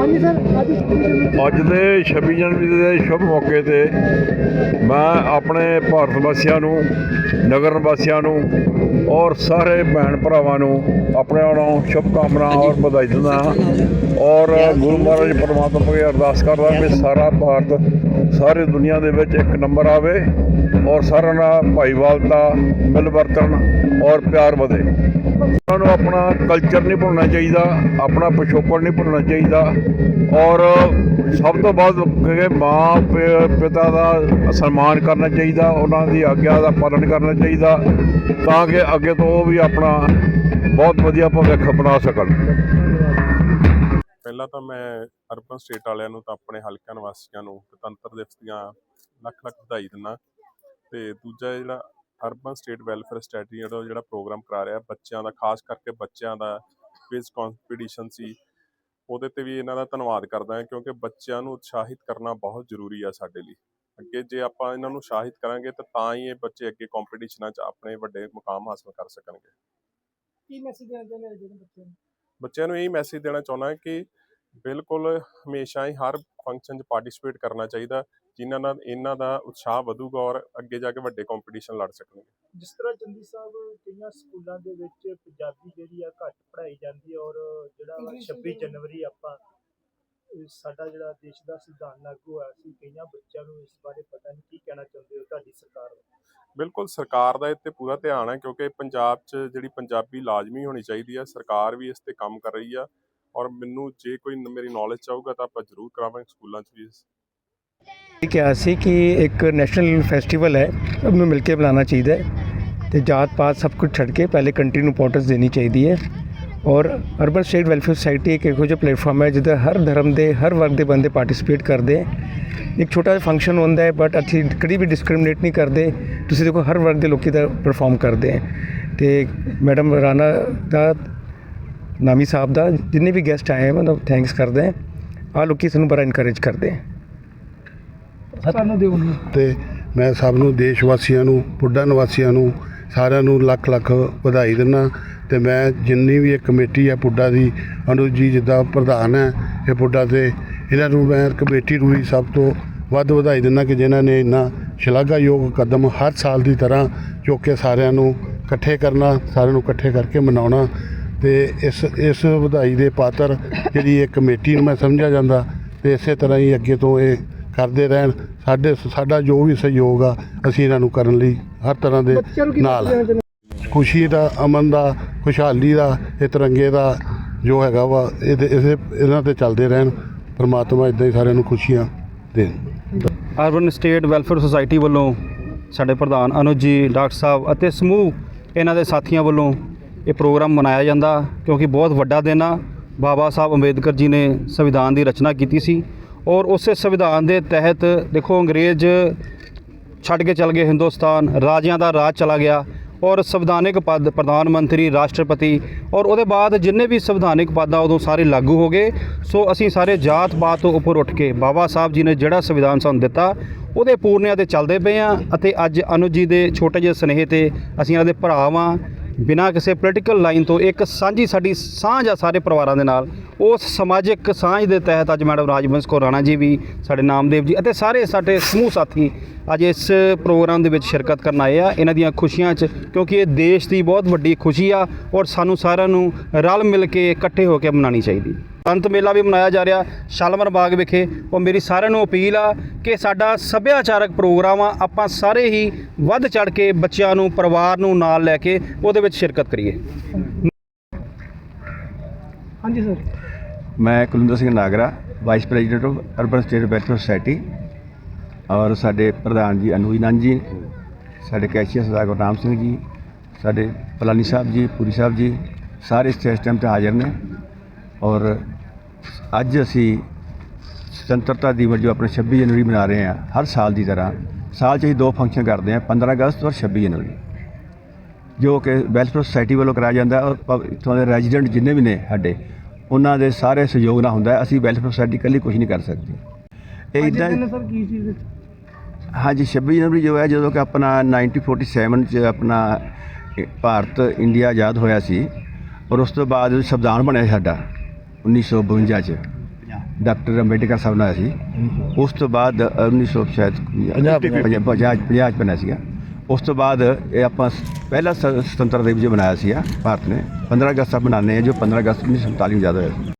ਹਾਂਜੀ ਸਰ ਅੱਜ ਅੱਜ ਦੇ 26 ਜਨਵਰੀ ਦੇ ਸ਼ੁਭ ਮੌਕੇ ਤੇ ਮੈਂ ਆਪਣੇ ਭਾਰਤ ਵਾਸੀਆਂ ਨੂੰ ਨਗਰ ਵਾਸੀਆਂ ਨੂੰ ਔਰ ਸਾਰੇ ਭੈਣ ਭਰਾਵਾਂ ਨੂੰ ਆਪਣੇ ਵੱਲੋਂ ਸ਼ੁਭ ਕਾਮਨਾ ਔਰ ਵਧਾਈ ਦਿੰਦਾ ਹਾਂ। ਔਰ ਗੁਰੂ ਮਹਾਰਾਜ ਪਰਮਾਤਮਾ ਅੱਗੇ ਅਰਦਾਸ ਕਰਦਾ ਕਿ ਸਾਰਾ ਭਾਰਤ ਸਾਰੀ ਦੁਨੀਆ ਦੇ ਵਿੱਚ ਇੱਕ ਨੰਬਰ ਆਵੇ ਔਰ ਸਾਰਿਆਂ ਨਾਲ ਭਾਈਵਾਲਤਾ ਮਿਲ ਵਰਤਨ ਔਰ ਪਿਆਰ ਵਧੇ। ਉਹਨਾਂ ਨੂੰ ਆਪਣਾ ਕਲਚਰ ਨਹੀਂ ਭੁੱਲਣਾ ਚਾਹੀਦਾ, ਆਪਣਾ ਪਿਛੋਕੜ ਨਹੀਂ ਭੁੱਲਣਾ ਚਾਹੀਦਾ। ਔਰ ਸਭ ਤੋਂ ਵੱਧ ਕਿ ਮਾਂ ਪਿ- ਪਿਤਾ ਦਾ ਸਨਮਾਨ ਕਰਨਾ ਚਾਹੀਦਾ, ਉਹਨਾਂ ਦੀ ਆਗਿਆ ਦਾ ਪਾਲਣ ਕਰਨਾ ਚਾਹੀਦਾ, ਤਾਂ ਕਿ ਅੱਗੇ ਤੋਂ ਉਹ ਵੀ ਆਪਣਾ ਬਹੁਤ ਵਧੀਆ ਭਵਿੱਖ ਬਣਾ ਸਕਣ। ਪਹਿਲਾਂ ਤਾਂ ਮੈਂ ਅਰਬਨ ਸਟੇਟ ਵਾਲਿਆਂ ਨੂੰ ਤਾਂ ਆਪਣੇ ਹਲਕਾ ਨਿਵਾਸੀਆਂ ਨੂੰ ਗਣਤੰਤਰ ਦਿਵਸ ਦੀਆਂ ਲੱਖ ਲੱਖ ਵਧਾਈ ਦਿੰਦਾ। ਤੇ ਦੂਜਾ ਜਿਹੜਾ ਅਰਬਨ ਸਟੇਟ ਵੈਲਫੇਅਰ ਸਟ੍ਰੈਟਜੀ ਜਿਹੜਾ ਜਿਹੜਾ ਪ੍ਰੋਗਰਾਮ ਕਰਾ ਰਿਹਾ ਬੱਚਿਆਂ ਦਾ ਖਾਸ ਕਰਕੇ ਬੱਚਿਆਂ ਦਾ ਕੁਇਜ਼ ਕੰਪੀਟੀਸ਼ਨ ਸੀ ਉਹਦੇ ਤੇ ਵੀ ਇਹਨਾਂ ਦਾ ਧੰਨਵਾਦ ਕਰਦਾ ਹਾਂ ਕਿਉਂਕਿ ਬੱਚਿਆਂ ਨੂੰ ਉਤਸ਼ਾਹਿਤ ਕਰਨਾ ਬਹੁਤ ਜ਼ਰੂਰੀ ਆ ਸਾਡੇ ਲਈ। ਅੱਗੇ ਜੇ ਆਪਾਂ ਇਹਨਾਂ ਨੂੰ ਉਤਸ਼ਾਹਿਤ ਕਰਾਂਗੇ ਤਾਂ ਤਾਂ ਹੀ ਇਹ ਬੱਚੇ ਅੱਗੇ ਕੰਪੀਟੀਸ਼ਨਾਂ 'ਚ ਆਪਣੇ ਵੱਡੇ ਮੁਕਾਮ ਹਾਸਲ ਕਰ ਸਕਣਗੇ। ਕੀ ਮੈਸੇਜ ਦੇਣਾ ਚਾਹੁੰਦੇ ਹੋ ਜਿਹੜੇ ਬੱਚਿਆਂ ਨੂੰ? ਬੱਚਿਆਂ ਨੂੰ ਇਹ ਮੈਸੇਜ ਦੇਣਾ ਚਾਹੁੰਦਾ ਕਿ ਬਿਲਕੁਲ ਹਮੇਸ਼ਾ ਹੀ ਹਰ ਫੰਕਸ਼ਨ 'ਚ ਪਾਰਟਿਸਿਪੇਟ ਕਰਨਾ ਚਾਹੀਦਾ ਜਿਨ੍ਹਾਂ ਨਾਲ ਇਹਨਾਂ ਦਾ ਉਤਸ਼ਾਹ ਵਧੂਗਾ ਔਰ ਅੱਗੇ ਜਾ ਕੇ ਵੱਡੇ ਕੰਪੀਟੀਸ਼ਨ ਲੜ ਸਕਣਗੇ। ਜਿਸ ਤਰ੍ਹਾਂ ਚੰਦੀ ਸਾਹਿਬ ਕਈਆਂ ਸਕੂਲਾਂ ਦੇ ਵਿੱਚ ਪੰਜਾਬੀ ਜਿਹੜੀ ਆ ਘੱਟ ਪੜ੍ਹਾਈ ਜਾਂਦੀ ਹੈ ਔਰ ਜਿਹੜਾ ਵਾ English 26 ਜਨਵਰੀ ਆਪਾਂ ਇਹ ਸਾਡਾ ਜਿਹੜਾ ਦੇਸ਼ ਦਾ ਸੰਵਿਧਾਨ ਲਾਗੂ ਹੋਇਆ ਸੀ ਕਈਆਂ ਬੱਚਿਆਂ ਨੂੰ ਇਸ ਬਾਰੇ ਪਤਾ ਨਹੀਂ ਕੀ ਕਹਿਣਾ ਚਾਹੁੰਦੇ ਹੋ ਤੁਹਾਡੀ ਸਰਕਾਰ ਵੱਲੋਂ? ਬਿਲਕੁਲ ਸਰਕਾਰ ਦਾ ਤੇ ਪੂਰਾ ਧਿਆਨ ਹੈ ਕਿਉਂਕਿ ਪੰਜਾਬ 'ਚ ਜਿਹੜੀ ਪੰਜਾਬੀ ਲਾਜ਼ਮੀ ਹੋਣੀ ਚਾਹੀਦੀ ਹੈ ਸਰਕਾਰ ਵੀ ਇਸ ਤੇ ਕੰਮ ਕਰ ਰਹੀ ਆ। ਔਰ ਮੈਨੂੰ ਜੇ ਕੋਈ ਮੇਰੀ ਨੌਲੇਜ ਚਾਹੂਗਾ ਤਾਂ ਆਪਾਂ ਜ਼ਰੂਰ ਕਰਾਵਾਂਗੇ ਸਕੂਲਾਂ 'ਚ ਵੀ ਇਹ ਕਿਹਾ ਸੀ ਕਿ ਇੱਕ ਨੈਸ਼ਨਲ ਫੈਸਟੀਵਲ ਹੈ, ਸਭ ਨੂੰ ਮਿਲ ਕੇ ਮਨਾਉਣਾ ਚਾਹੀਦਾ ਹੈ ਤੇ ਜਾਤ ਪਾਤ ਸਭ ਕੁਝ ਛੱਡ ਕੇ ਪਹਿਲੇ ਕੰਟਰੀ ਨੂੰ ਇੰਪੋਰਟੈਂਸ ਦੇਣੀ ਚਾਹੀਦੀ ਹੈ ਔਰ ਅਰਬਨ ਸਟੇਟ ਵੈਲਫੇਅਰ ਸੁਸਾਇਟੀ ਇੱਕ ਇਹੋ ਜਿਹਾ ਪਲੇਟਫਾਰਮ ਹੈ ਜਿੱਦਾਂ ਹਰ ਧਰਮ ਦੇ, ਹਰ ਵਰਗ ਦੇ ਬੰਦੇ ਪਾਰਟਿਸਿਪੇਟ ਕਰਦੇ ਇੱਕ ਛੋਟਾ ਜਿਹਾ ਫੰਕਸ਼ਨ ਹੁੰਦਾ ਹੈ ਬਟ ਅਸੀਂ ਕਦੀ ਵੀ ਡਿਸਕ੍ਰਿਮੀਨੇਟ ਨਹੀਂ ਕਰਦੇ, ਤੁਸੀਂ ਦੇਖੋ ਹਰ ਵਰਗ ਦੇ ਲੋਕੀ ਦਾ ਪਰਫਾਰਮ ਕਰਦੇ ਹੈ। ਤੇ ਮੈਡਮ ਰਾਣਾ ਦਾ ਨਾਮੀ ਸਾਹਿਬ ਦਾ ਜਿੰਨੇ ਵੀ ਗੈਸਟ ਆਏ ਹੈ ਮੈਂ ਉਹਨਾਂ ਥੈਂਕਸ ਕਰਦੇ ਹਾਂ। ਆ ਲੋਕੀ ਸਾਨੂੰ ਬੜਾ ਇਨਕਰੇਜ ਕਰਦੇ ਹੈ ਸਾਨੂੰ ਦਿਓ ਤੇ ਮੈਂ ਸਭ ਨੂੰ ਦੇਸ਼ ਵਾਸੀਆਂ ਨੂੰ ਪੁੱਡਾ ਨਿਵਾਸੀਆਂ ਨੂੰ ਸਾਰਿਆਂ ਨੂੰ ਲੱਖ ਲੱਖ ਵਧਾਈ ਦਿੰਦਾ ਤੇ ਮੈਂ ਜਿੰਨੀ ਵੀ ਇਹ ਕਮੇਟੀ ਹੈ ਪੁੱਡਾ ਦੀ ਅਨੁਜ ਜੀ ਜਿੱਦਾਂ ਪ੍ਰਧਾਨ ਹੈ ਇਹ ਪੁੱਡਾ ਤੇ ਇਹਨਾਂ ਨੂੰ ਮੈਂ ਕਮੇਟੀ ਨੂੰ ਵੀ ਸਭ ਤੋਂ ਵੱਧ ਵਧਾਈ ਦਿੰਦਾ ਕਿ ਜਿਨ੍ਹਾਂ ਨੇ ਇੰਨਾ ਸ਼ਲਾਘਾਯੋਗ ਕਦਮ ਹਰ ਸਾਲ ਦੀ ਤਰ੍ਹਾਂ ਚੁੱਕ ਕੇ ਸਾਰਿਆਂ ਨੂੰ ਇਕੱਠੇ ਕਰਨਾ ਸਾਰਿਆਂ ਨੂੰ ਇਕੱਠੇ ਕਰਕੇ ਮਨਾਉਣਾ। ਤੇ ਇਸ ਇਸ ਵਧਾਈ ਦੇ ਪਾਤਰ ਜਿਹੜੀ ਇਹ ਕਮੇਟੀ ਨੂੰ ਮੈਂ ਸਮਝਿਆ ਜਾਂਦਾ ਤੇ ਇਸੇ ਤਰ੍ਹਾਂ ਹੀ ਅੱਗੇ ਤੋਂ ਇਹ ਕਰਦੇ ਰਹਿਣ। ਸਾਡੇ ਸਾਡਾ ਜੋ ਵੀ ਸਹਿਯੋਗ ਆ ਅਸੀਂ ਇਹਨਾਂ ਨੂੰ ਕਰਨ ਲਈ ਹਰ ਤਰ੍ਹਾਂ ਦੇ ਨਾਲ। ਖੁਸ਼ੀ ਦਾ ਅਮਨ ਦਾ ਖੁਸ਼ਹਾਲੀ ਦਾ ਇਹ ਤਿਰੰਗੇ ਦਾ ਜੋ ਹੈਗਾ ਵਾ ਇਹਦੇ ਇਸੇ ਇਹਨਾਂ ਤੇ ਚੱਲਦੇ ਰਹਿਣ। ਪਰਮਾਤਮਾ ਇਦਾਂ ਹੀ ਸਾਰਿਆਂ ਨੂੰ ਖੁਸ਼ੀਆਂ ਦੇਣ। ਅਰਬਨ ਸਟੇਟ ਵੈਲਫੇਅਰ ਸੁਸਾਇਟੀ ਵੱਲੋਂ ਸਾਡੇ ਪ੍ਰਧਾਨ ਅਨੁਜ ਜੀ ਡਾਕਟਰ ਸਾਹਿਬ ਅਤੇ ਸਮੂਹ ਇਹਨਾਂ ਦੇ ਸਾਥੀਆਂ ਵੱਲੋਂ ਇਹ ਪ੍ਰੋਗਰਾਮ ਮਨਾਇਆ ਜਾਂਦਾ ਕਿਉਂਕਿ ਬਹੁਤ ਵੱਡਾ ਦਿਨ ਆ। ਬਾਬਾ ਸਾਹਿਬ ਅੰਬੇਦਕਰ ਜੀ ਨੇ ਸੰਵਿਧਾਨ ਦੀ ਰਚਨਾ ਕੀਤੀ ਸੀ ਔਰ ਉਸੇ ਸੰਵਿਧਾਨ ਦੇ ਤਹਿਤ ਦੇਖੋ ਅੰਗਰੇਜ਼ ਛੱਡ ਕੇ ਚਲ ਗਏ ਹਿੰਦੁਸਤਾਨ, ਰਾਜਿਆਂ ਦਾ ਰਾਜ ਚਲਾ ਗਿਆ ਔਰ ਸੰਵਿਧਾਨਿਕ ਪਦ ਪ੍ਰਧਾਨ ਮੰਤਰੀ, ਰਾਸ਼ਟਰਪਤੀ ਔਰ ਉਹਦੇ ਬਾਅਦ ਜਿੰਨੇ ਵੀ ਸੰਵਿਧਾਨਿਕ ਪਦ ਆ ਉਦੋਂ ਸਾਰੇ ਲਾਗੂ ਹੋ ਗਏ। ਸੋ ਅਸੀਂ ਸਾਰੇ ਜਾਤ ਪਾਤ ਤੋਂ ਉੱਪਰ ਉੱਠ ਕੇ ਬਾਬਾ ਸਾਹਿਬ ਜੀ ਨੇ ਜਿਹੜਾ ਸੰਵਿਧਾਨ ਸਾਨੂੰ ਦਿੱਤਾ, ਉਹਦੇ ਪੂਰਨਿਆਂ ਤੇ ਚੱਲਦੇ ਪਏ ਆ ਅਤੇ ਅੱਜ ਅਨੁਜ ਜੀ ਦੇ ਛੋਟੇ ਜਿਹੇ ਸਨੇਹ ਤੇ ਅਸੀਂ ਇਹਨਾਂ ਦੇ ਭਰਾ ਵਾਂ ਬਿਨਾਂ ਕਿਸੇ ਪੋਲੀਟੀਕਲ ਲਾਈਨ ਤੋਂ ਇੱਕ ਸਾਂਝੀ ਸਾਡੀ ਸਾਂਝ ਆ ਸਾਰੇ ਪਰਿਵਾਰਾਂ ਦੇ ਨਾਲ, ਉਸ ਸਮਾਜਿਕ ਸਾਂਝ ਦੇ ਤਹਿਤ ਅੱਜ ਮੈਡਮ ਰਾਜਵੰਸ਼ ਕੌਰ ਰਾਣਾ ਜੀ ਵੀ ਸਾਡੇ ਨਾਮਦੇਵ ਜੀ ਅਤੇ ਸਾਰੇ ਸਾਡੇ ਸਮੂਹ ਸਾਥੀ ਅੱਜ ਇਸ ਪ੍ਰੋਗਰਾਮ ਦੇ ਵਿੱਚ ਸ਼ਿਰਕਤ ਕਰਨ ਆਏ ਆ, ਇਹਨਾਂ ਦੀਆਂ ਖੁਸ਼ੀਆਂ 'ਚ, ਕਿਉਂਕਿ ਇਹ ਦੇਸ਼ ਦੀ ਬਹੁਤ ਵੱਡੀ ਖੁਸ਼ੀ ਆ ਔਰ ਸਾਨੂੰ ਸਾਰਿਆਂ ਨੂੰ ਰਲ ਮਿਲ ਕੇ ਇਕੱਠੇ ਹੋ ਕੇ ਮਨਾਉਣੀ ਚਾਹੀਦੀ। ਅੰਤ ਮੇਲਾ ਵੀ ਮਨਾਇਆ ਜਾ ਰਿਹਾ ਸ਼ਾਲਮਰ ਬਾਗ ਵਿਖੇ। ਉਹ ਮੇਰੀ ਸਾਰਿਆਂ ਨੂੰ ਅਪੀਲ ਆ ਕਿ ਸਾਡਾ ਸੱਭਿਆਚਾਰਕ ਪ੍ਰੋਗਰਾਮ ਆ ਆਪਾਂ ਸਾਰੇ ਹੀ ਵੱਧ ਚੜ ਕੇ ਬੱਚਿਆਂ ਨੂੰ ਪਰਿਵਾਰ ਨੂੰ ਨਾਲ ਲੈ ਕੇ ਉਹਦੇ ਵਿੱਚ ਸ਼ਿਰਕਤ ਕਰੀਏ। ਹਾਂਜੀ ਸਰ। ਮੈਂ Kulinder Singh Nagra vice president of urban state welfare society ਔਰ ਸਾਡੇ ਪ੍ਰਧਾਨ ਜੀ ਅਨੂਜ ਨੰਦ ਜੀ ਸਾਡੇ ਕੈਸ਼ੀਅਰ ਸਰਦਾਰ ਗੁਰਨਾਮ ਸਿੰਘ ਜੀ ਸਾਡੇ ਪਲਾਨੀ ਸਾਹਿਬ ਜੀ ਪੂਰੀ ਸਾਹਿਬ ਜੀ ਸਾਰੇ ਇਸ ਟਾਈਮ ਤੇ ਹਾਜ਼ਰ ਨੇ। ਔਰ ਅੱਜ ਅਸੀਂ ਸੁਤੰਤਰਤਾ ਦਿਵਸ ਜੋ ਆਪਣੇ 26 ਜਨਵਰੀ ਮਨਾ ਰਹੇ ਹਾਂ ਹਰ ਸਾਲ ਦੀ ਤਰ੍ਹਾਂ ਸਾਲ 'ਚ ਅਸੀਂ ਦੋ ਫੰਕਸ਼ਨ ਕਰਦੇ ਹਾਂ 15 ਅਗਸਤ ਔਰ 26 ਜਨਵਰੀ ਜੋ ਕਿ ਵੈਲਫੇਅਰ ਸੁਸਾਇਟੀ ਵੱਲੋਂ ਕਰਾਇਆ ਜਾਂਦਾ ਔਰ ਇੱਥੋਂ ਦੇ ਰੈਜ਼ੀਡੈਂਟ ਜਿੰਨੇ ਵੀ ਨੇ ਸਾਡੇ ਉਹਨਾਂ ਦੇ ਸਾਰੇ ਸਹਿਯੋਗ ਨਾਲ ਹੁੰਦਾ ਅਸੀਂ ਵੈਲਫੇਅਰ ਸੁਸਾਇਟੀ ਇਕੱਲੀ ਕੁਝ ਨਹੀਂ ਕਰ ਸਕਦੀ ਇਹ ਇਦਾਂ ਦਿਨ ਸਰ ਕੀ ਚੀਜ਼ ਹੈ? ਹਾਂਜੀ 26 ਜਨਵਰੀ ਜੋ ਹੈ ਜਦੋਂ ਕਿ ਆਪਣਾ 1947 ਚ ਆਪਣਾ ਭਾਰਤ ਇੰਡੀਆ ਆਜ਼ਾਦ ਹੋਇਆ ਸੀ ਔਰ ਉਸ ਤੋਂ ਬਾਅਦ ਸੰਵਿਧਾਨ ਬਣਿਆ ਸਾਡਾ 1952 ਚ ਡਾਕਟਰ ਅੰਬੇਡਕਰ ਸਾਹਿਬ ਨਾਲ ਸੀ। ਉਸ ਤੋਂ ਬਾਅਦ 1900 ਸ਼ਾਇਦ 50 50 50 ਬਣਿਆ ਸੀਗਾ। ਉਸ ਤੋਂ ਬਾਅਦ ਇਹ ਆਪਾਂ ਪਹਿਲਾ ਸੁਤੰਤਰਤਾ ਦਿਵਸ ਜੋ ਮਨਾਇਆ ਸੀਗਾ ਭਾਰਤ ਨੇ। 15 ਅਗਸਤ ਆਪਾਂ ਮਨਾਉਂਦੇ ਹਾਂ ਜੋ 15 ਅਗਸਤ 1947 ਨੂੰ ਯਾਦ ਹੋਇਆ